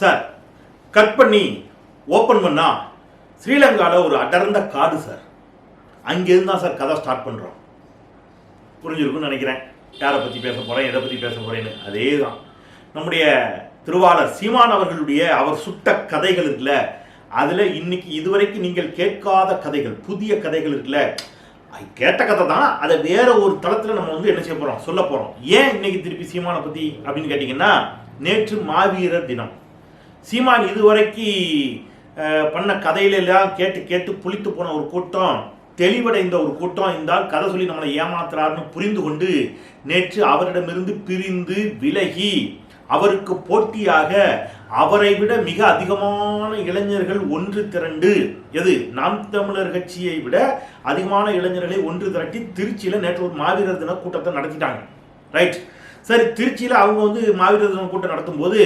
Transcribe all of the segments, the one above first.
Sir cut பண்ணி open பண்ணா ஸ்ரீலங்காவில் ஒரு அடர்ந்த காடு சார் அங்கேருந்து தான் சார் கதை ஸ்டார்ட் பண்ணுறோம் புரிஞ்சிருக்கும்னு நினைக்கிறேன். யாரை பற்றி பேச போகிறேன் எதை பற்றி பேச போகிறேன்னு அதே தான் நம்முடைய திருவாளர் சீமான் அவர்களுடைய அவர் சுட்ட கதைகள் இருக்குல்ல அதில் இன்னைக்கு இதுவரைக்கும் நீங்கள் கேட்காத கதைகள் புதிய கதைகள் இருக்குல்ல அது கேட்ட கதை தான். அதை வேற ஒரு தளத்தில் நம்ம வந்து என்ன செய்ய போகிறோம் சொல்ல போகிறோம் ஏன் இன்னைக்கு திருப்பி சீமானை பற்றி அப்படின்னு கேட்டிங்கன்னா நேற்று மாவீரர் தினம். சீமான் இதுவரைக்கு பண்ண கதையிலெல்லாம் கேட்டு கேட்டு புளித்து போன ஒரு கூட்டம் தெளிவடைந்த ஒரு கூட்டம் இருந்தால் கதை சொல்லி நம்மளை ஏமாத்துறாருன்னு புரிந்து கொண்டு நேற்று அவரிடமிருந்து பிரிந்து விலகி அவருக்கு போட்டியாக அவரை விட மிக அதிகமான இளைஞர்கள் ஒன்று திரண்டு எது நாம் தமிழர் கட்சியை விட அதிகமான இளைஞர்களை ஒன்று திரட்டி திருச்சியில் நேற்று ஒரு மாவீரர் தின கூட்டத்தை நடத்திட்டாங்க. ரைட். சரி திருச்சியில் அவங்க வந்து மாவீரர் தின கூட்டம் நடத்தும் போது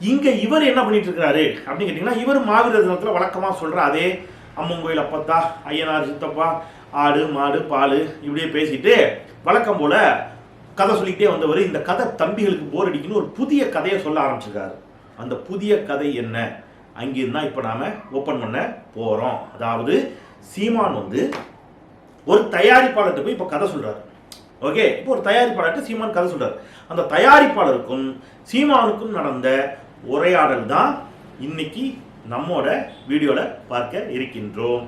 இங்கே இவர் என்ன பண்ணிட்டு இருக்கிறாரு? அப்படின்னு கேட்டிங்கன்னா இவர் மாவீரர் தினத்தில் வழக்கமாக சொல்கிற அதே அம்மன் கோயில் அப்பத்தா ஐயனார் சித்தப்பா ஆடு மாடு பால் இப்படியே பேசிட்டு வழக்கம் போல கதை சொல்லிக்கிட்டே வந்தவர் இந்த கதை தம்பிகளுக்கு போர் அடிக்குன்னு ஒரு புதிய கதையை சொல்ல ஆரம்பிச்சிருக்காரு. அந்த புதிய கதை என்ன? அங்கிருந்தா இப்போ நாம ஓப்பன் பண்ண போகிறோம் அதாவது சீமான் வந்து ஒரு தயாரிப்பாளர்கிட்ட போய் இப்போ கதை சொல்கிறார் ஓகே இப்போ ஒரு தயாரிப்பாளர்கிட்ட சீமான் கதை சொல்கிறார் அந்த தயாரிப்பாளருக்கும் சீமானுக்கும் நடந்த உரையாடல் தான் இன்னைக்கு நம்மோட வீடியோவில் பார்க்க இருக்கின்றோம்.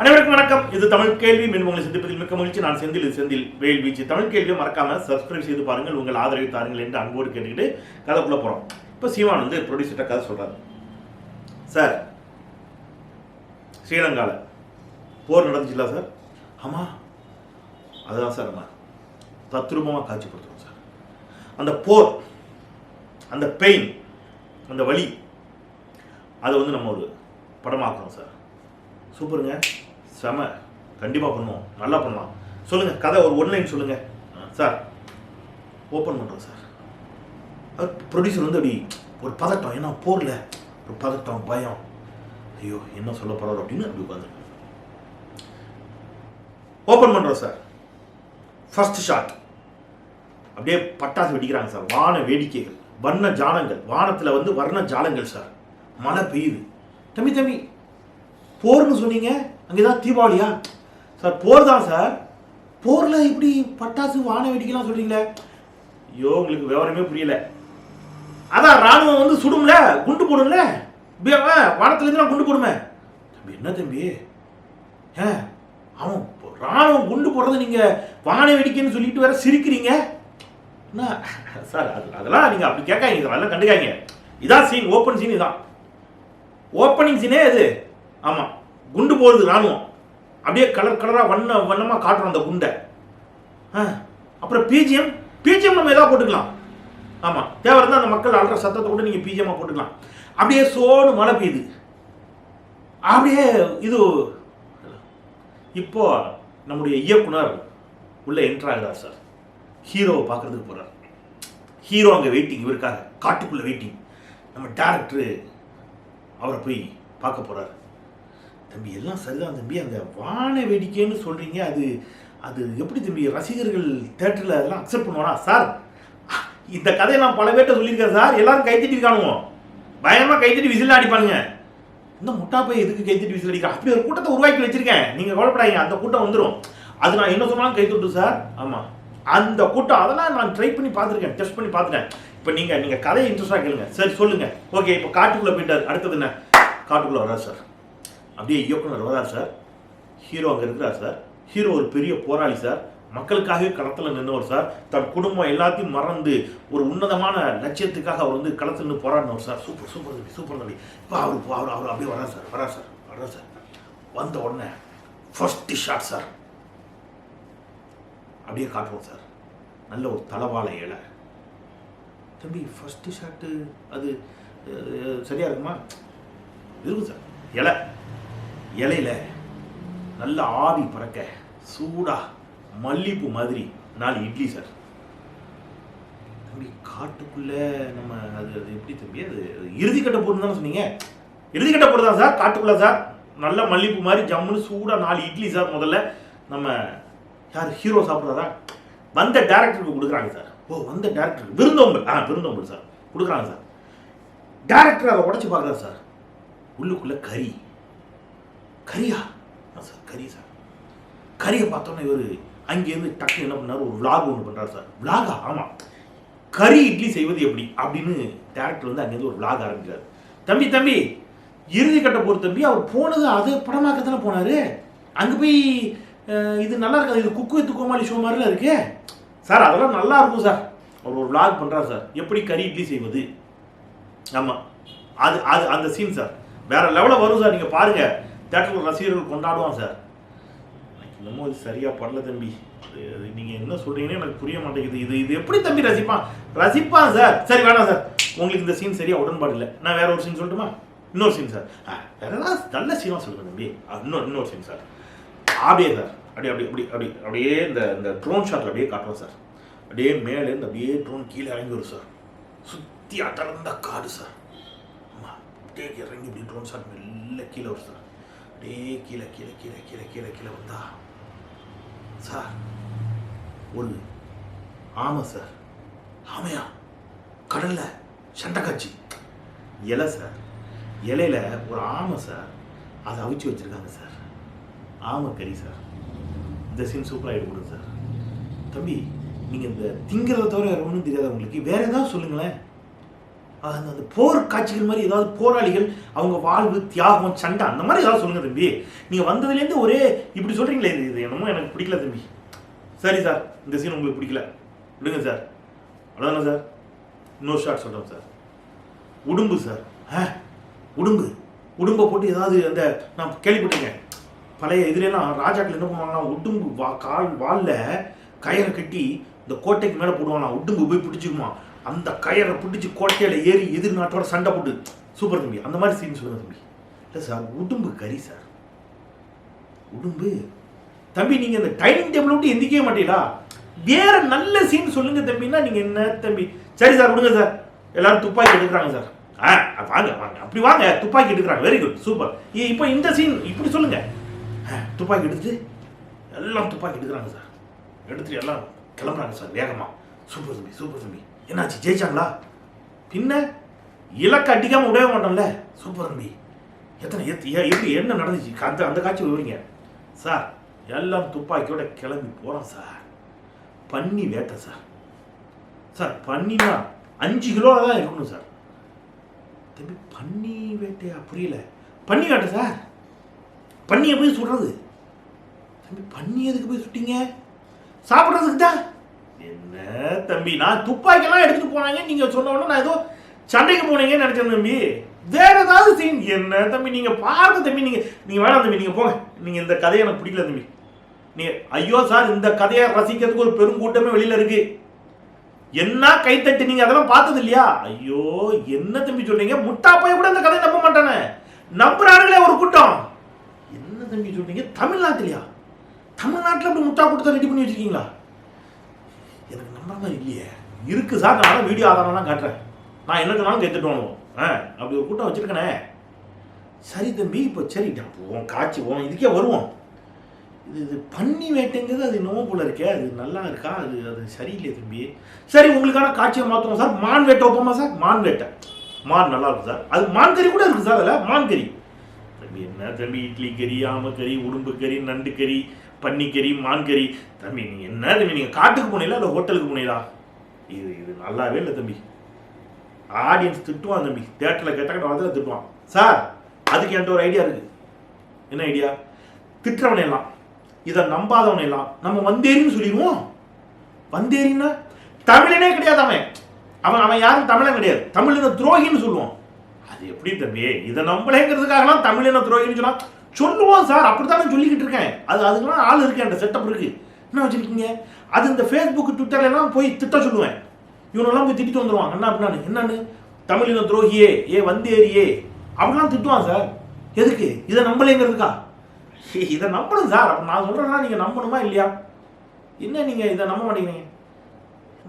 அனைவருக்கும் வணக்கம். இது தமிழ் கேள்வி. மீண்டும் உங்களை சந்திப்பதில் மிக்க மகிழ்ச்சி. நான் செந்தில். இது செந்தில் வேல் வீச்சு தமிழ் கேள்வியை மறக்காம சப்ஸ்கிரைப் செய்து பாருங்கள். உங்கள் ஆதரவை தாருங்கள் என்று அன்போடு கேட்டுக்கிட்டு கதைக்குள்ளே போகிறோம் இப்போ சீமான் வந்து ப்ரொடியூசர்கிட்ட கதை சொல்கிறார் சார் ஸ்ரீலங்காவில் போர் நடந்துச்சுல சார்? ஆமாம் அதுதான் சார் நம்ம தத்ரூபமாக காட்சிப்படுத்துகிறோம் சார். அந்த போர் அந்த பெயின் அந்த வழி அதை வந்து நம்ம ஒரு படமாக்குறோம் சார். சூப்பருங்க. செம. கண்டிப்பாக பண்ணுவோம். நல்லா பண்ணலாம். சொல்லுங்கள் கதை ஒரு ஒன்லைன் சொல்லுங்கள் சார். ஓப்பன் பண்ணுறோம் சார். அது ப்ரொடியூசர் வந்து அப்படி ஒரு பதட்டம். ஏன்னா போரில் ஒரு பதட்டம் பயம். ஐயோ என்ன சொல்ல போகிறார் அப்படின்னு அப்படி உட்காந்து ஓப்பன் பண்ணுறோம் சார். ஃபர்ஸ்ட் ஷாட் அப்படியே பட்டாசு வெடிக்கிறாங்க சார். வான வேடிக்கைகள். வர்ண ஜாலங்கள் வானத்தில் வந்து வர்ண ஜாலங்கள் சார் மழை பெய்யுது. தம்பி தம்பி போர்னு சொன்னீங்க அங்கே தான் தீபாவளியா? சார் போர் தான் சார் போரில் இப்படி பட்டாசு வான வெடிக்கலாம் சொல்கிறீங்களே ஐயோ உங்களுக்கு விவரமே புரியல. அதான் ராணுவம் வந்து சுடும்ல குண்டு போடும்ல? ஆ, வானத்துலேருந்து நான் குண்டு போடுமே. தம்பி என்ன தம்பி? ஏ அவன் ராணுவம் குண்டு போடுறது நீங்கள் வான வெடிக்கைன்னு சொல்லிட்டு வேற சிரிக்கிறீங்க? சார் அது அதெல்லாம் நீங்கள் அப்படி கேட்காங்க சார் அதெல்லாம் கண்டுக்காதீங்க. இதான் சீன் ஓப்பன் சீன் இதான். ஓப்பனிங் சீனே இது. ஆமாம் குண்டு போடுது ராணுவம். அப்படியே கலர் கலராக வண்ண வண்ணமாக காட்டுறோம் அந்த குண்டை. ஆ. அப்புறம் பிஜிஎம் பிஜிஎம் நம்ம எதாவது போட்டுக்கலாம். ஆமாம் தேவை இருந்தால் அந்த மக்கள் அல்ற சத்தத்தை கூட நீங்கள் பிஜிஎம்மாக போட்டுக்கலாம். அப்படியே சோடு மழை பெய்யுது. அப்படியே இது இப்போ நம்முடைய இயக்குனர் உள்ள என்ட்ராகிறார் சார்? ஹீரோவை பார்க்கறதுக்கு போகிறார் ஹீரோ அங்கே வெயிட்டிங் இவருக்காக காட்டுக்குள்ளே வெயிட்டிங் நம்ம டேரக்டரு அவரை போய் பார்க்க போகிறார் தம்பி எல்லாம் சரிதான் தம்பி. அந்த வான வேடிக்கைன்னு சொல்கிறீங்க அது அது எப்படி தம்பி? ரசிகர்கள் தேட்டரில் அதெல்லாம் அக்செப்ட் பண்ணுவானா சார் இந்த கதையை நான் பல பேர்ட்ட சொல்லியிருக்கேன் சார். எல்லாரும் கைத்தட்டி இருக்கானுங்க பயங்கரமாக கைத்தட்டி விசில் அடிப்பானுங்க. இந்த முட்டா போய் எதுக்கு கைத்தட்டி விசில் அடிக்கிறேன் அப்படி ஒரு கூட்டத்தை உருவாக்கி வச்சிருக்கேன். நீங்கள் கவலைப்படாதீங்க. அந்த கூட்டம் வந்துடும் அது நான் என்ன சொன்னாலும் கைத்தட்டு சார். ஆமாம் அந்த கூட்டம் அதெல்லாம் நான் ட்ரை பண்ணி பார்த்துருக்கேன் டெஸ்ட் பண்ணி பார்த்துட்டேன் இப்போ நீங்கள் நீங்கள் கதையை இன்ட்ரெஸ்டாக கேளுங்க. சரி சொல்லுங்கள் ஓகே இப்போ காட்டுக்குள்ளே போயிட்டார். அடுத்தது என்ன? காட்டுக்குள்ளே வராது சார் அப்படியே இயக்குனர் வராது சார் ஹீரோ அங்கே இருக்கிறார் சார் ஹீரோ ஒரு பெரிய போராளி சார் மக்களுக்காகவே களத்தில் நின்றவர் சார் தன் குடும்பம் எல்லாத்தையும் மறந்து ஒரு உன்னதமான லட்சியத்துக்காக அவர் வந்து களத்தில் நின்று போராடினவர் சார் சூப்பர் சூப்பர் தம்பி சூப்பர் தம்பி இப்போ அவர் அவர் அவர் அப்படியே வரார் சார் வரார் சார் வரார் சார் வந்த உடனே ஃபஸ்ட்டு ஷாட் சார் அப்படியே காட்டுவோம் சார். நல்ல ஒரு தளவாழை இலை. தம்பி ஃபஸ்ட்டு ஷாட்டு அது சரியாக இருக்குமா? இருக்கும் சார். இலை. இலையில நல்ல ஆவி பறக்க சூடாக மல்லிப்பூ மாதிரி நாலு இட்லி சார். தம்பி காட்டுக்குள்ளே நம்ம அது அது எப்படி தம்பி? அது இறுதி கட்ட போடுன்னு தானே சொன்னீங்க. இறுதி கட்ட போடு தான் சார் காட்டுக்குள்ளே சார். நல்ல மல்லிப்பூ மாதிரி ஜம்முன்னு சூடாக நாலு இட்லி சார் முதல்ல நம்ம யார் ஹீரோ சாப்பிட்றதா வந்த டேரக்டருக்கு கொடுக்குறாங்க சார். ஓ வந்த டேரக்டர் விருந்தோம்பல். ஆ விருந்தோம்பல் சார். கொடுக்குறாங்க சார். டேரக்டர் அதை உடச்சி பார்க்குறாரு சார்? உள்ளுக்குள்ளே கறி. கரியா ஆ சார் கறி சார். கறியை பார்த்தோன்னே இவர் அங்கேருந்து டக்கு என்ன பண்ணார்? ஒரு vlog ஒன்று பண்ணுறாரு சார். விலாகா ஆமாம் கறி இட்லி செய்வது எப்படி? அப்படின்னு டேரக்டர் வந்து அங்கேருந்து ஒரு vlog ஆரம்பிக்கிறார். தம்பி தம்பி இறுதி கட்ட போகிற தம்பி அவர் போனது அது படமாக்க தானே போனார்? அங்கே போய் இது நல்லா இருக்காது இது குக்கு வித்து கோமாளி ஷோ மாதிரிலாம் இருக்கே. சார் அதெல்லாம் நல்லா இருக்கும் சார். அவர் ஒரு விளாக் பண்ணுறாரு சார். எப்படி கறி இட்லி செய்வது? ஆமாம் அது அது அந்த சீன் சார். வேற லெவலில் வரும் சார். நீங்கள் பாருங்கள் தேட்டரில் ரசிகர்கள் கொண்டாடுவான் சார். எனக்கு இன்னமும் இது சரியாக பண்ணல தம்பி. நீங்கள் என்ன சொல்கிறீங்கன்னு எனக்கு புரிய மாட்டேங்குது. இது இது எப்படி தம்பி ரசிப்பான்? ரசிப்பான் சார். சரி வேணாம் சார். உங்களுக்கு இந்த சீன் சரியாக உடன்பாடு இல்லை. நான் வேற ஒரு சீன் சொல்லட்டுமா? இன்னொரு சீன் சார். ஆ, வேற ஏதாவது நல்ல சீனாக சொல்லுங்கள் தம்பி. இன்னொரு இன்னொரு சீன் சார். அப்படியே சார். அப்படியே அப்படி அப்படி அப்படி அப்படியே இந்த இந்த ட்ரோன் ஷாட்டில் அப்படியே காட்டுவோம் சார் அப்படியே மேலேருந்து அப்படியே ட்ரோன் கீழே இறங்கி வரும் சார் சுற்றி அடர்ந்த காடு சார் ஆமாம் அப்படியே இறங்கி இப்படி ட்ரோன் ஷாட் மெல்ல கீழே வரும் சார் அப்படியே கீழே கீழே கீழே கீழே கீழே கீழே வந்தா சார் ஒரு ஆமாம் சார் ஆமையா? கடலில் சண்டை காட்சி. இலை சார் இலையில ஒரு ஆமை சார் அதை அவிச்சு வச்சிருக்காங்க சார் ஆமை கறி சார் இந்த சீன் சூப்பராக எடுக்கணும் சார். தம்பி நீங்கள் இந்த திங்கிறத தவிர வேறு ஒன்றும் தெரியாது உங்களுக்கு? வேறு ஏதாவது சொல்லுங்களேன். அந்த அந்த போர் காட்சிகள் மாதிரி ஏதாவது போராளிகள் அவங்க வாழ்வு தியாகம் சண்டை அந்த மாதிரி ஏதாவது சொல்லுங்கள் தம்பி. நீங்கள் வந்ததுலேருந்து ஒரே இப்படி சொல்கிறீங்களே இது இது என்னமோ எனக்கு பிடிக்கல தம்பி. சரி சார் இந்த சீன் உங்களுக்கு பிடிக்கல. விடுங்க சார். அவ்வளோதானே சார்? இன்னொரு ஷார்ட் சொல்கிறேன் சார். உடும்பு சார். ஆ உடும்பு. உடும்பை போட்டு ஏதாவது அந்த நான் கேள்விப்பட்டிருக்கேன். பழைய இதுலலாம் ராஜாக்கள் என்ன பண்ணுவாங்கன்னா உடும்பு வா கால் வாலில் கயரை கட்டி இந்த கோட்டைக்கு மேலே போடுவாங்களாம். உடும்பு போய் பிடிச்சிக்குமா. அந்த கயரை பிடிச்சி கோட்டையில் ஏறி எதிர் நாட்டோட சண்டை போட்டு சூப்பர் தம்பி. அந்த மாதிரி சீன் சொல்லுங்க தம்பி. இல்லை சார் உடும்பு கறி சார் உடும்பு. தம்பி நீங்கள் இந்த டைனிங் டேபிள் விட்டு எந்திக்கவே மாட்டீங்களா? வேற நல்ல சீன் சொல்லுங்க தம்பின்னா நீங்கள் என்ன தம்பி? சரி சார் விடுங்க சார் எல்லாரும் துப்பாக்கி எடுக்கிறாங்க சார் ஆ வாங்க வாங்க. அப்படி வாங்க துப்பாக்கி எடுக்கிறாங்க. வெரி குட் சூப்பர் இப்போ இந்த சீன் இப்படி சொல்லுங்கள் துப்பாக்கி எடுத்து எல்லாம் துப்பாக்கி எடுக்கிறாங்க சார். எடுத்துட்டு எல்லாம் கிளம்புறாங்க சார் வேகமாக சூப்பர் தம்பி சூப்பர் தம்பி. என்னாச்சு ஜெயிச்சாங்களா? பின்ன இலக்கு அடிக்காமல் விடவே மாட்டோம்ல? சூப்பர் தம்பி. எத்தனை எத் ஏ- எப்படி என்ன நடந்துச்சு? அந்த அந்த காட்சி விவரிங்க. சார் எல்லாம் துப்பாக்கியோட கிளம்பி போகிறோம் சார். பன்னி வேட்டை சார். சார் பன்னினா அஞ்சு கிலோ தான் இருக்கணும் சார். தம்பி பன்னி வேட்டையா? புரியல. பன்னி வேட்டை சார்? பண்ணியை போய் சுடுறது. தம்பி பண்ணி எதுக்கு போய் சுட்டீங்க? சாப்பிட்றதுக்கு தான் என்ன தம்பி நான் துப்பாக்கியெல்லாம் எடுத்துட்டு போனாங்க. நீங்க சொன்ன உடனே நான் ஏதோ சண்டைக்கு போனீங்கன்னு நினைச்சேன் தம்பி. வேற ஏதாவது சீன் என்ன தம்பி நீங்க பாருங்க தம்பி நீங்க நீங்க வேணாம் தம்பி நீங்க போங்க. நீங்க இந்த கதையை எனக்கு பிடிக்கல தம்பி. நீங்க ஐயோ சார் இந்த கதையை ரசிக்கிறதுக்கு ஒரு பெருங்கூட்டமே வெளியில இருக்கு. என்ன கைத்தட்டு நீங்க? அதெல்லாம் பார்த்தது இல்லையா ஐயோ என்ன தம்பி சொல்றீங்க முட்டா போய் கூட இந்த கதையை நம்ப மாட்டானே. நம்புறானுங்களே ஒரு கூட்டம். தம்பி சொல்றீங்க? தமிழ்நாட்டிலையா? தமிழ்நாட்டில் அப்படி முட்டா கொடுத்தா ரெடி பண்ணி வச்சிருக்கீங்களா? எனக்கு நம்புற மாதிரி இல்லையே. இருக்கு சார் நான் வீடியோ ஆதாரம்லாம் காட்டுறேன். நான் என்னதுனாலும் கேட்டுட்டு வாங்குவோம் ஆ அப்படி ஒரு கூட்டம் வச்சிருக்கேனே. சரி தம்பி இப்போ சரி போவோம் காய்ச்சி போவோம் இதுக்கே வருவோம். இது இது பன்னி வேட்டைங்கிறது அது இன்னமும் போல இருக்கே. அது நல்லா இருக்கா? அது அது சரியில்லை தம்பி. சரி உங்களுக்கான காட்சியை மாற்றுவோம் சார். மான் வேட்டை வைப்போமா சார்? மான் வேட்டை. மான் நல்லா இருக்கும் சார். அது மான் கறி கூட இருக்கு சார் அதில் மான் கறி. என்ன தம்பி? இட்லி கறி ஆமக்கறி உடும்பு கறி நண்டு கறி பன்னிக்கறி மான் கறி. தம்பி நீங்க என்ன தம்பி? நீங்கள் காட்டுக்கு போனீங்களா இல்லை ஹோட்டலுக்கு போனீங்களா? இது இது நல்லாவே இல்லை தம்பி. ஆடியன்ஸ் திட்டுவான் தம்பி. தேட்டரில் கேட்டால் வந்து திட்டுவான். சார் அதுக்கு என்கிட்ட ஒரு ஐடியா இருக்குது என்ன ஐடியா? திட்டுறவனை எல்லாம் இதை நம்பாதவனை எல்லாம் நம்ம வந்தேரின்னு சொல்லிடுவோம். வந்தேரின்னா தமிழனே கிடையாது அவன். அவன் அவன் யாரும் தமிழன் கிடையாது. தமிழின துரோகின்னு சொல்லுவான். அது எப்படி தம்பி? இதை நம்பலேங்கிறதுக்காகலாம் தமிழின துரோகின்னு சொன்னா சொல்லுவோம் சார் அப்படித்தானே சொல்லிக்கிட்டு இருக்கேன். அது அதுக்கெல்லாம் ஆள் இருக்கு அந்த செட்டப் இருக்கு. என்ன வச்சிருக்கீங்க? அது இந்த ஃபேஸ்புக் ட்விட்டர்ல எல்லாம் போய் திட்ட சொல்லுவேன். இவனெல்லாம் போய் திட்டிட்டு வந்துருவான். என்ன அப்படின்னானு என்னன்னு? தமிழின துரோகியே ஏ வந்தேரியே அப்படிலாம் திட்டுவான் சார். எதுக்கு? இதை நம்பலேங்கிறதுக்கா? இதை நம்பணும் சார். அப்போ நான் சொல்கிறேன்னா நீங்கள் நம்பணுமா இல்லையா? என்ன நீங்கள் இதை நம்ப மாட்டேங்கிறீங்க?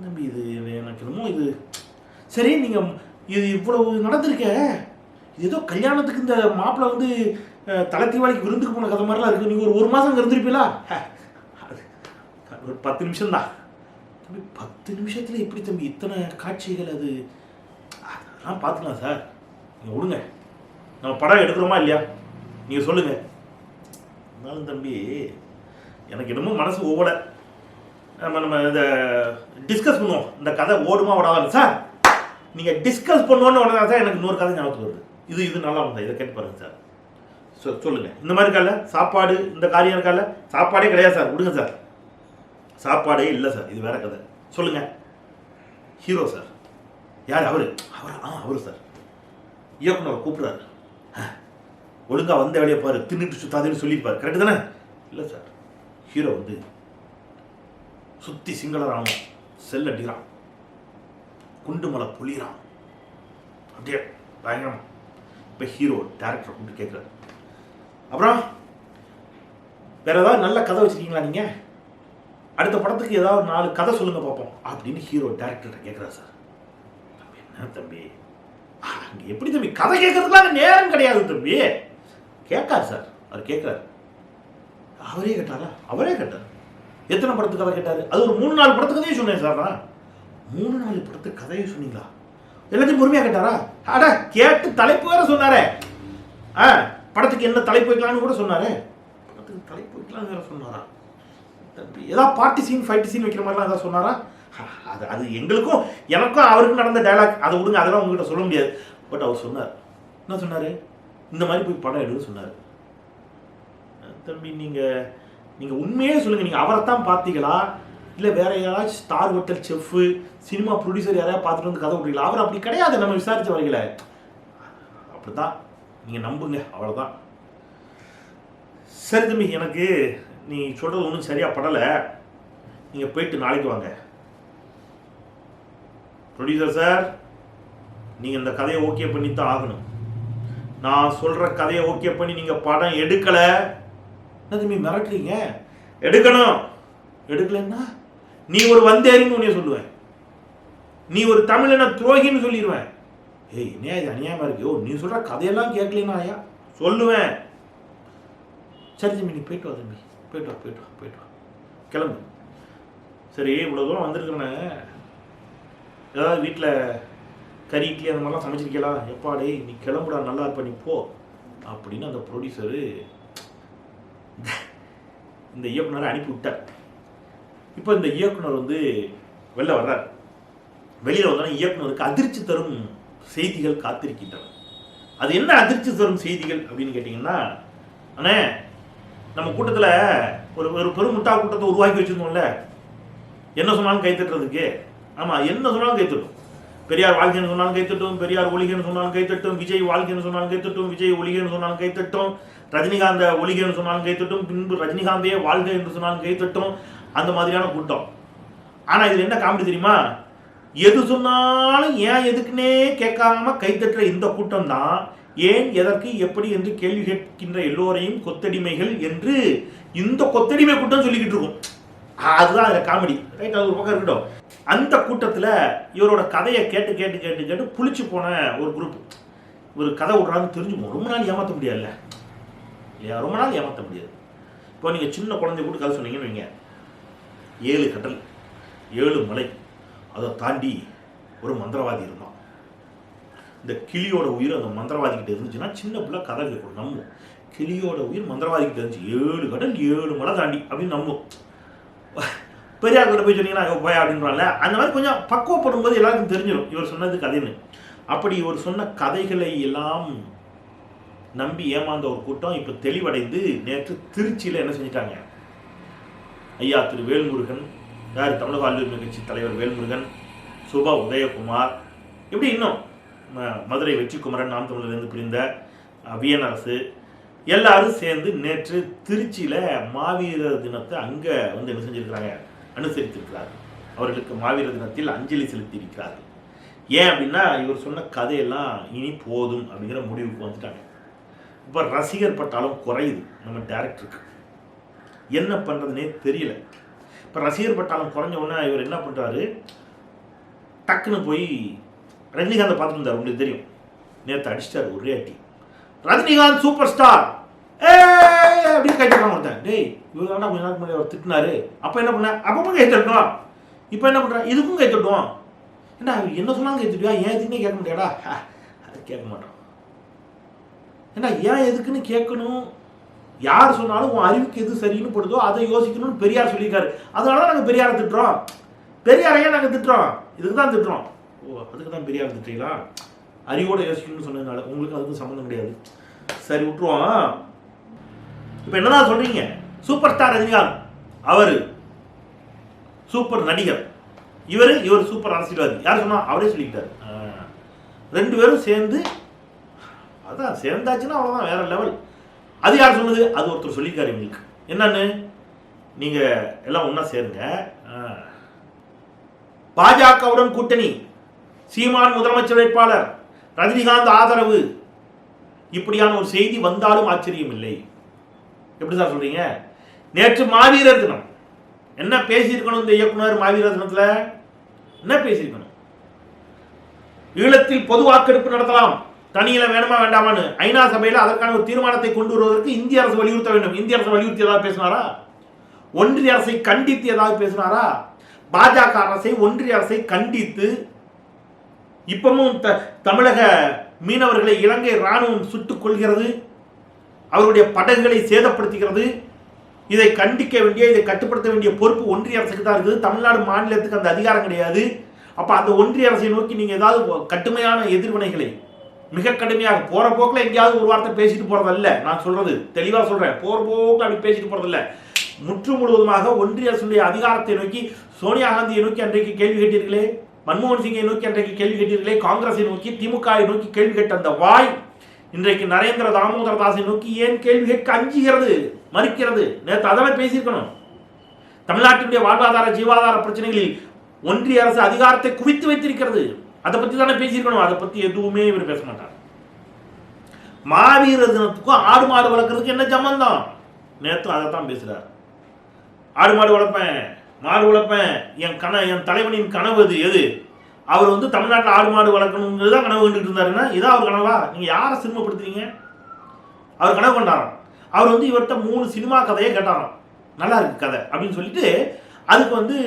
தம்பி இது? எனக்கு என்னமோ இது. சரி நீங்கள் இது இவ்வளவு நடந்திருக்க. ஏதோ கல்யாணத்துக்கு இந்த மாப்பிள்ளை வந்து அஹ், தலை தீபாவளிக்கு விருந்துக்கு போன கதை மாதிரிலாம் இருக்குது நீங்கள் ஒரு ஒரு மாதம் அங்கே இருந்திருப்பீங்களா? அது ஒரு பத்து நிமிஷம் தான் தம்பி பத்து நிமிஷத்தில் எப்படி தம்பி இத்தனை காட்சிகள் அது? அதெல்லாம் பார்த்துக்கலாம் சார். நீங்கள் விடுங்க. நம்ம படம் எடுக்கிறோமா இல்லையா? நீங்கள் சொல்லுங்கள் இருந்தாலும் தம்பி எனக்கு என்னமோ மனசு ஓட நம்ம நம்ம இதை டிஸ்கஸ் பண்ணுவோம். இந்த கதை ஓடுமா ஓடாது சார் நீங்கள் டிஸ்கஸ் பண்ணுவோன்னு உடனே தான் எனக்கு நூறு கதை ஞாபகத்துக்கு வருது. இது இது நல்லா இருந்தா இதை கேட்டு பாருங்க சார். சொ சொல்லுங்கள் இந்த மாதிரி இருக்கால சாப்பாடு இந்த காரியம் இருக்கால சாப்பாடே கிடையாது சார். விடுங்க சார். சாப்பாடே இல்லை சார். இது வேற கதை. சொல்லுங்கள் ஹீரோ சார். யார்? அவரு. அவர் ஆ அவரு சார். இயக்குனர் கூப்பிடுறாரு. ஒழுங்கா வந்த வேலையை பாரு. தின்னுட்டு சுத்தாதுன்னு சொல்லியிருப்பாரு. கரெக்டு தானே? இல்லை சார். ஹீரோ வந்து சுத்தி சிங்கள ராணுவம் செல் அடிக்கிறான் குண்டுமலை பொழிகிறான் அப்படியே பயங்கரமா. இப்போ ஹீரோ டேரக்டர் கூப்பிட்டு கேட்குறாரு அப்புறம் வேற ஏதாவது நல்ல கதை வச்சுருக்கீங்களா நீங்கள் அடுத்த படத்துக்கு ஏதாவது நாலு கதை சொல்லுங்கள் பார்ப்போம் அப்படின்னு ஹீரோ டேரக்டர்கிட்ட கேட்குறாரு சார். தம்பி, என்ன தம்பி? அங்கே எப்படி தம்பி? கதை கேட்கறதுக்குலாம் நேரம் கிடையாது தம்பி. கேட்காரு சார். அவர் கேட்குறாரு அவரே கேட்டாரா? அவரே கேட்டார். எத்தனை படத்துக்கு கதை கேட்டார்? அது ஒரு மூணு நாலு படத்துக்கு தான் சொன்னேன் சார் நான். மூணு நாலு படத்துக்கு கதையை சொன்னீங்களா? எல்லாத்தையும் பொறுமையாக கேட்டாரா? அட கேட்டு தலைப்பு வேற சொன்னாரே. ஆ படத்துக்கு என்ன தலைப்பு வைக்கலாம்னு கூட சொன்னாரே. படத்துக்கு தலைப்பு வைக்கலாம்னு வேற சொன்னாரா? தம்பி ஏதாவது பார்ட்டி சீன் ஃபைட் சீன் வைக்கிற மாதிரிலாம் ஏதாவது சொன்னாரா? அது அது எங்களுக்கும் எனக்கும் அவருக்கும் நடந்த டயலாக் அதை விடுங்க அதெல்லாம் உங்ககிட்ட சொல்ல முடியாது. பட் அவர் சொன்னார். என்ன சொன்னார்? இந்த மாதிரி போய் படம் எடுக்க சொன்னார். தம்பி நீங்கள் நீங்கள் உண்மையே சொல்லுங்கள் நீங்கள் அவரை தான் பார்த்தீங்களா? இல்லை வேற யாராச்சும் star hotel chef cinema producer யாராவது பார்த்துட்டு வந்து கதை விட்றீங்களா அவர் அப்படி கிடையாது. நம்ம விசாரிச்ச வரையில அப்படி தான் நீங்கள் நம்புங்க. அவ்வளோதான் சரி தம்பி எனக்கு நீ சொல்கிறது ஒன்றும் சரியாக படலை. நீங்கள் போயிட்டு நாளைக்கு வாங்க. ப்ரொடியூசர் சார் நீங்கள் இந்த கதையை ஓகே பண்ணி தான் ஆகணும். நான் சொல்கிற கதையை ஓகே பண்ணி நீங்கள் படம் எடுக்கலை. என்ன தம்பி மிரட்டுறீங்க? எடுக்கணும். எடுக்கலைன்னா? நீ ஒரு வந்தேரின்னு உன்னைய சொல்லுவேன். நீ ஒரு தமிழன துரோகின்னு சொல்லிடுவேன் ஏய் என்ன இது அநியாயமா இருக்கு? ஓ நீ சொல்ற கதையெல்லாம் கேட்கலனா ஐயா. சொல்லுவேன். சரி தம்பி நீ போயிட்டு வா தம்பி. போயிட்டு வா போயிட்டு வா போயிட்டு வா. கிளம்பு. சரி இவ்வளோ தூரம் வந்திருக்கிறேன்னு ஏதாவது வீட்டில் கறி இட்லி அந்த மாதிரிலாம் சமைச்சிருக்கலாம் எப்பா டேய் நீ கிளம்புடா நல்லா இருப்ப நீ போ. அப்படின்னு அந்த ப்ரொடியூசரு இந்த இயக்குனரை அனுப்பி விட்டார் இப்போ இந்த இயக்குனர் வந்து வெளில வர்றார். வெளியில் வந்தோடனே இயக்குனருக்கு அதிர்ச்சி தரும் செய்திகள் காத்திருக்கின்றன. அது என்ன அதிர்ச்சி தரும் செய்திகள் அப்படின்னு கேட்டிங்கன்னா அண்ணே நம்ம கூட்டத்தில் ஒரு ஒரு பெருமுட்டா கூட்டத்தை உருவாக்கி வச்சுருந்தோம்ல. என்ன சொன்னாலும் கைத்தட்டுறதுக்கு ஆமாம் என்ன சொன்னாலும் கைத்தட்டும் பெரியார் வாழ்க்கைன்னு சொன்னாலும் கைத்தட்டும் பெரியார் ஒளிகன்னு சொன்னாலும் கைத்தட்டும் விஜய் வாழ்க்கைன்னு சொன்னாலும் கைத்தட்டும் விஜய் ஒளிகைன்னு சொன்னாலும் கைத்தட்டும் ரஜினிகாந்த ஒளிகைன்னு சொன்னாலும் கைத்தட்டும் பின்பு ரஜினிகாந்தே வாழ்க என்று சொன்னாலும் கைத்தட்டும் அந்த மாதிரியான கூட்டம். ஆனால் இதில் என்ன காமெடி தெரியுமா? எது சொன்னாலும் ஏன் எதுக்குன்னே கேட்காம கைத்தட்டுற இந்த கூட்டம் தான் ஏன் எதற்கு எப்படி என்று கேள்வி கேட்கின்ற எல்லோரையும் கொத்தடிமைகள் என்று இந்த கொத்தடிமை கூட்டம் சொல்லிக்கிட்டு இருக்கும். அதுதான் அதில் காமெடி ரைட் அது ஒரு பக்கம் இருக்கட்டும். அந்த கூட்டத்தில் இவரோட கதையை கேட்டு கேட்டு கேட்டு கேட்டு புளிச்சு போன ஒரு குரூப் ஒரு கதை விட்றான்னு தெரிஞ்சுப்போம் ரொம்ப நாள் ஏமாற்ற முடியாதுல்ல? இல்லையா? ரொம்ப நாள் ஏமாற்ற முடியாது. இப்போ நீங்கள் சின்ன குழந்தை கூட கதை சொன்னீங்கன்னு வைங்க. ஏழு கடல் ஏழு மலை. அதை தாண்டி ஒரு மந்திரவாதி இருந்தான். இந்த கிளியோட உயிர் அந்த மந்திரவாதிக்கிட்ட இருந்துச்சுன்னா சின்ன பிள்ளை கதை கேட்கும் நம்பும் கிளியோட உயிர் மந்திரவாதிக்கிட்ட இருந்துச்சு. ஏழு கடல் ஏழு மலை தாண்டி அப்படின்னு நம்பும் பெரியார் கிட்ட போய் சொன்னீங்கன்னா ஐயோ போய் அப்படின்றான்ல. அந்த மாதிரி கொஞ்சம் பக்குவப்படும் போது எல்லாருக்கும் தெரிஞ்சிடும் இவர் சொன்னது கதைன்னு. அப்படி இவர் சொன்ன கதைகளை எல்லாம் நம்பி ஏமாந்த ஒரு கூட்டம் இப்போ தெளிவடைந்து நேற்று திருச்சியில் என்ன செஞ்சிட்டாங்க? ஐயா திரு வேல்முருகன் யார் தமிழக வாழ்வுரிமை கட்சி தலைவர் வேல்முருகன் சுபா உதயகுமார் இப்படி இன்னும் ம- மதுரை வெற்றிக்குமரன் நாம் தமிழர்லேருந்து பிரிந்த வியன் அரசு எல்லாரும் சேர்ந்து நேற்று திருச்சியில் மாவீரர் தினத்தை அங்கே வந்து என்ன செஞ்சிருக்கிறாங்க? அனுசரித்திருக்கிறார்கள். அவர்களுக்கு மாவீரர் தினத்தில் அஞ்சலி செலுத்தியிருக்கிறார்கள். ஏன் அப்படின்னா இவர் சொன்ன கதையெல்லாம் இனி போதும் அப்படிங்கிற முடிவுக்கு வந்துட்டாங்க. இப்போ ரசிகர் பட்டாலும் குறையுது. நம்ம டேரக்டருக்கு என்ன பண்ணுறதுனே தெரியல. இப்போ ரசிகர் பட்டாளம் குறைஞ்ச உடனே இவர் என்ன பண்ணுறாரு டக்குன்னு போய் ரஜினிகாந்தை பார்த்துட்டு இருந்தார். உங்களுக்கு தெரியும். நேற்று அடிச்சிட்டார் ஒரே அட்டி ரஜினிகாந்த் சூப்பர் ஸ்டார் ஏ அப்படின்னு கைத்தறான் ஒருத்தன். டேய் இவர் தானே கொஞ்ச நாள் முன்னாடி அவர் திட்டினாரு. அப்போ என்ன பண்ண? அப்பவும் கை தட்டணும் இப்போ என்ன பண்ணுறா இதுக்கும் கை தட்டுவோம் என்ன அவர் என்ன சொன்னாலும் கை ஏன் இதுன்னே கேட்க முடியாடா ஹ, அது கேட்க மாட்டோம் ஏன்னா ஏன் எதுக்குன்னு கேட்கணும்? யார் சொன்னாலும் உன் அறிவுக்கு எது சரின்னு படுதோ அதை யோசிக்கணும்னு பெரியார் சொல்லியிருக்காரு. அதனால தான் நாங்கள் பெரியாரை திட்டுறோம். பெரியாரையே நாங்கள் திட்டுறோம்? இதுக்கு தான் திட்டுறோம். ஓ அதுக்கு தான் பெரியார் திட்டுறீங்களா? அறிவோட யோசிக்கணும்னு சொன்னதுனால உங்களுக்கு அதுக்கும் சம்மந்தம் கிடையாது. சரி விட்டுருவோம். இப்போ என்னதான் சொல்றீங்க? சூப்பர் ஸ்டார் ரஜினிகாந்த் அவர் சூப்பர் நடிகர். இவர் இவர் சூப்பர் அரசியல்வாதி. யார் சொன்னா? அவரே சொல்லிக்கிட்டாரு. ரெண்டு பேரும் சேர்ந்து அதான் சேர்ந்தாச்சுன்னா அவ்வளோதான் வேற லெவல் அது யார் சொல்லுது? அது ஒருத்தர் சொல்லியிருக்காரு எங்களுக்கு என்னன்னு? நீங்க எல்லாம் ஒன்றா சேருங்க. பாஜகவுடன் கூட்டணி. சீமான் முதலமைச்சர் வேட்பாளர். ரஜினிகாந்த் ஆதரவு. இப்படியான ஒரு செய்தி வந்தாலும் ஆச்சரியம் இல்லை. எப்படி சார் சொல்றீங்க? நேற்று மாவீரர் தினம். என்ன பேசியிருக்கணும் இந்த இயக்குனர் மாவீரர் தினத்தில்? என்ன பேசியிருக்கணும்? ஈழத்தில் பொது வாக்கெடுப்பு நடத்தலாம். தனியில வேணுமா வேண்டாமான்னு. ஐநா சபையில் அதற்கான ஒரு தீர்மானத்தை கொண்டு வருவதற்கு இந்திய அரசு வலியுறுத்த வேண்டும். இந்திய அரசு வலியுறுத்தி ஏதாவது பேசினாரா? ஒன்றிய அரசை கண்டித்து ஏதாவது பேசினாரா? பாஜக அரசை ஒன்றிய அரசை கண்டித்து இப்பவும் த- தமிழக மீனவர்களை இலங்கை ராணுவம் சுட்டுக் கொள்கிறது அவருடைய படகுகளை சேதப்படுத்துகிறது. இதை கண்டிக்க வேண்டிய இதை கட்டுப்படுத்த வேண்டிய பொறுப்பு ஒன்றிய அரசுக்கு தான் இருக்குது. தமிழ்நாடு மாநிலத்துக்கு அந்த அதிகாரம் கிடையாது. அப்ப அந்த ஒன்றிய அரசை நோக்கி நீங்க ஏதாவது கடுமையான எதிர்வினைகளை மிக கடுமையாக போற போக்குல எங்கேயாவது ஒரு வார்த்தை பேசிட்டு போறதல்ல. நான் சொல்றது தெளிவா சொல்றேன். போற போக்குல அப்படி பேசிட்டு போறதில்ல. முற்று முழுவதுமாக ஒன்றிய அரசுடைய அதிகாரத்தை நோக்கி சோனியா காந்தியை நோக்கி அன்றைக்கு கேள்வி கேட்டீர்களே? மன்மோகன் சிங்கை நோக்கி அன்றைக்கு கேள்வி கேட்டீர்களே? காங்கிரஸை நோக்கி திமுகவை நோக்கி கேள்வி கேட்ட அந்த வாய் இன்றைக்கு நரேந்திர தாமோதர தாசை நோக்கி ஏன் கேள்வி கேட்க அஞ்சுகிறது மறுக்கிறது? நேற்று அதெல்லாம் பேசியிருக்கணும். தமிழ்நாட்டினுடைய வாழ்வாதார ஜீவாதார பிரச்சனைகளில் ஒன்றிய அரசு அதிகாரத்தை குவித்து வைத்திருக்கிறது. அதை பற்றி தானே பேசியிருக்கணும். அதை பற்றி எதுவுமே இவர் பேச மாட்டார். மாவீர தினத்துக்கும் ஆடு மாடு வளர்க்குறதுக்கு என்ன சம்பந்தம்? நேற்று அதை தான் பேசுகிறார் ஆடு மாடு வளர்ப்பேன் மாடு வளர்ப்பேன் என் கன என் தலைவனின் கனவு அது எது? அவர் வந்து தமிழ்நாட்டில் ஆடு மாடு வளர்க்கணுங்கிறது தான் கனவு கண்டுட்டு இருந்தாருன்னா இதான் அவர் கனவா? நீங்கள் யாரை சினிமப்படுத்துறீங்க? அவர் கனவு கொண்டாராம். அவர் வந்து இவர்கிட்ட மூணு சினிமா கதையை கேட்டாராம். நல்லா இருக்கு கதை அப்படின்னு சொல்லிட்டு அதுக்கு வந்து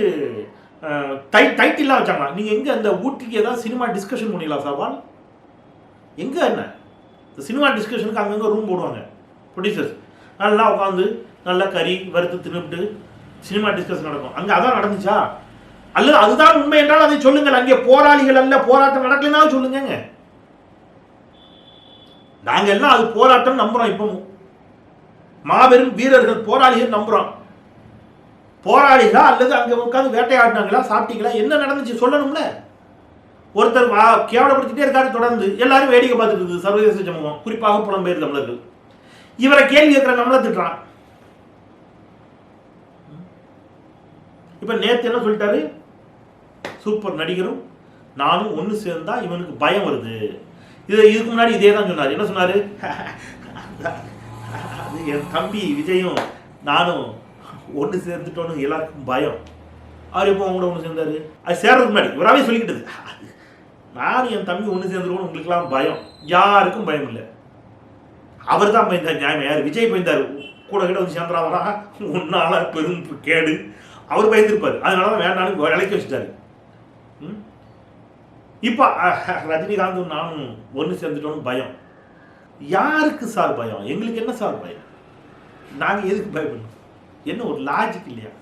டை டைட்டில்லாம் வச்சாங்களா? நீங்க எங்க அந்த ஊட்டிக்கு ஏதாவது சினிமா டிஸ்கஷன் பண்ணிடலாம் சவால் எங்க என்ன? இந்த சினிமா டிஸ்கஷனுக்கு அங்கங்கே ரூம் போடுவாங்க ப்ரொடியூசர்ஸ் நல்லா உட்காந்து நல்லா கறி வறுத்து தின்னுட்டு சினிமா டிஸ்கஷன் நடக்கும். அங்கே அதான் நடந்துச்சா? அல்லது அதுதான் உண்மை என்றால் அதை சொல்லுங்கள். அங்கே போராளிகள் அல்ல போராட்டம் நடக்கலனாலும் சொல்லுங்கங்க. நாங்கள் எல்லாம் அது போராட்டம் நம்புகிறோம் இப்போ மாபெரும் வீரர்கள் போராளிகள் நம்புகிறோம் போராளிகளா அல்லது அங்கே உட்காந்து வேட்டையாடினாங்களா சாப்பிட்டீங்களா? என்ன நடந்துச்சு? சொல்லணும்ல. ஒருத்தர் கேவலப்படுத்திட்டே இருக்காரு தொடர்ந்து. எல்லாரும் வேடிக்கை பார்த்துட்டு இருக்குது சர்வதேச சமூகம். குறிப்பாக புலம்பெயர் தமிழர்கள். இவரை கேள்வி கேட்கிற நம்மள திட்டுறான். இப்ப நேத்து என்ன சொல்லிட்டாரு? சூப்பர் நடிகரும் நானும் ஒன்று சேர்ந்தா இவனுக்கு பயம் வருது. இது இதுக்கு முன்னாடி இதே தான் சொன்னார். என்ன சொன்னார்? அது என் தம்பி விஜயும் நானும் ஒன்று சேர்ந்துட்டோன்னு எல்லாருக்கும் பயம். அவர் எப்போ அவங்க ஒன்று சேர்ந்தார்? அது சேர்றதுக்கு முன்னாடி. இவராகவே சொல்லிக்கிட்டது. நான் என் தம்பி ஒன்று சேர்ந்துருவோம்னு உங்களுக்குலாம் பயம். யாருக்கும் பயம் இல்லை. அவர் தான் பயந்தார் நியாயம்? யார்? விஜய் பயந்தார் கூட கிட்ட வந்து சேர்ந்துறாதா உன்னால பெரும் கேடு. அவர் பயந்துருப்பார். அதனால தான் வேண்டாம்னு விலைக்கு வச்சுட்டாரு. ம்? இப்போ ரஜினிகாந்தும் நானும் ஒன்று சேர்ந்துட்டோன்னு பயம். யாருக்கு சார் பயம்? எங்களுக்கு என்ன சார் பயம்? நாங்கள் எதுக்கு பயப்படணும்? என்ன ஒரு லாஜிக் இல்லையா?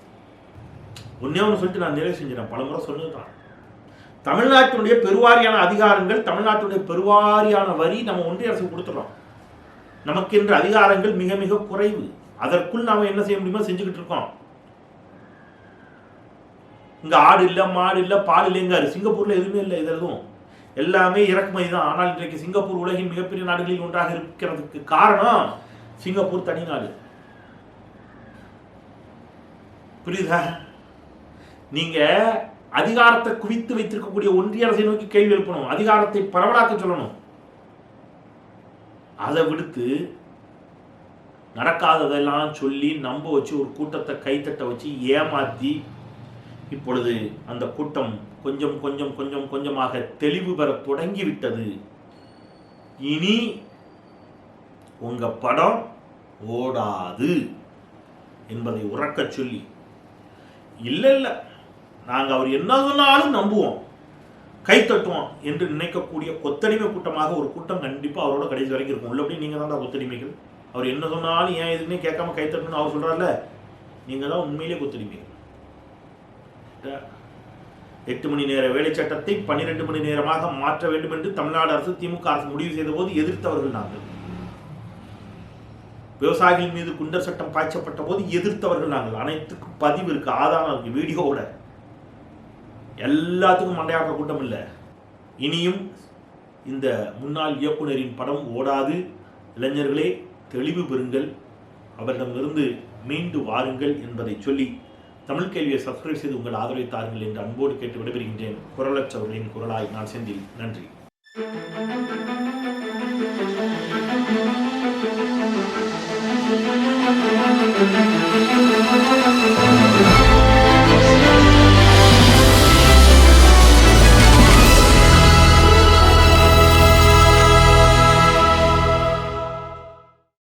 ஒன்னே ஒன்று சொல்லிட்டு நான் நிறைவு செஞ்சிடறேன் பல முறை சொன்னதுதான் தமிழ்நாட்டினுடைய பெருவாரியான அதிகாரங்கள் தமிழ்நாட்டினுடைய பெருவாரியான வரி நம்ம ஒன்றிய அரசு கொடுத்துறோம். நமக்கென்ற அதிகாரங்கள் மிக மிக குறைவு. அதற்குள் நாம் என்ன செய்ய முடியுமோ செஞ்சுக்கிட்டு இருக்கோம். இங்கே ஆடு இல்லை மாடு இல்லை பால் இல்லைங்காரு சிங்கப்பூரில் எதுவுமே இல்லை இதெல்லாம் எல்லாமே இறக்குமதி தான் ஆனால் இன்றைக்கு சிங்கப்பூர் உலகின் மிகப்பெரிய நாடுகளில் ஒன்றாக இருக்கிறதுக்கு காரணம் சிங்கப்பூர் தனி நாடு. புரியுதா? நீங்க அதிகாரத்தை குவித்து வைத்திருக்கக்கூடிய ஒன்றிய அரசை நோக்கி கேள்வி எழுப்பணும். அதிகாரத்தை பரவலாக்க சொல்லணும். அதை விடுத்து நடக்காததெல்லாம் சொல்லி நம்ப வச்சு ஒரு கூட்டத்தை கைத்தட்ட வச்சு ஏமாத்தி இப்பொழுது அந்த கூட்டம் கொஞ்சம் கொஞ்சம் கொஞ்சம் கொஞ்சமாக தெளிவு பெற தொடங்கிவிட்டது. இனி உங்க படம் ஓடாது என்பதை உறக்கச் சொல்லி இல்லை இல்லை. நாங்கள் அவர் என்ன சொன்னாலும் நம்புவோம். கை தட்டுவோம் என்று நினைக்கக்கூடிய கொத்தடிமை கூட்டமாக ஒரு கூட்டம் கண்டிப்பாக அவரோட கடைசி வரைக்கும் இருக்கும். உள்ளபடி நீங்கள் தான் கொத்தடிமைகள். அவர் என்ன சொன்னாலும் ஏன் எதுவுமே கேட்காம கை தட்டணும்னு அவர் சொல்கிறார்ல நீங்கள் தான் உண்மையிலே கொத்தடிமைகள். எட்டு மணி நேர வேலை சட்டத்தை பன்னிரெண்டு மணி நேரமாக மாற்ற வேண்டும் என்று தமிழ்நாடு அரசு திமுக அரசு முடிவு செய்த போது எதிர்த்தவர்கள் நாங்கள். விவசாயிகள் மீது குண்டர் சட்டம் பாய்ச்சப்பட்ட போது எதிர்த்தவர்கள் நாங்கள். அனைத்துக்கும் பதிவு இருக்கு. ஆதாரம் இருக்கு. வீடியோவோட. எல்லாத்துக்கும் மண்டையாக்க கூட்டம் இல்லை. இனியும் இந்த முன்னாள் இயக்குனரின் படம் ஓடாது. இளைஞர்களே தெளிவு பெறுங்கள். அவரிடமிருந்து மீண்டு வாருங்கள் என்பதை சொல்லி தமிழ் கேள்வியை சப்ஸ்கிரைப் செய்து உங்கள் ஆதரவை தாருங்கள் என்று அன்போடு கேட்டு விடைபெறுகின்றேன். குரலச்சவர்களின் குரலாய் நான் செந்தில். நன்றி.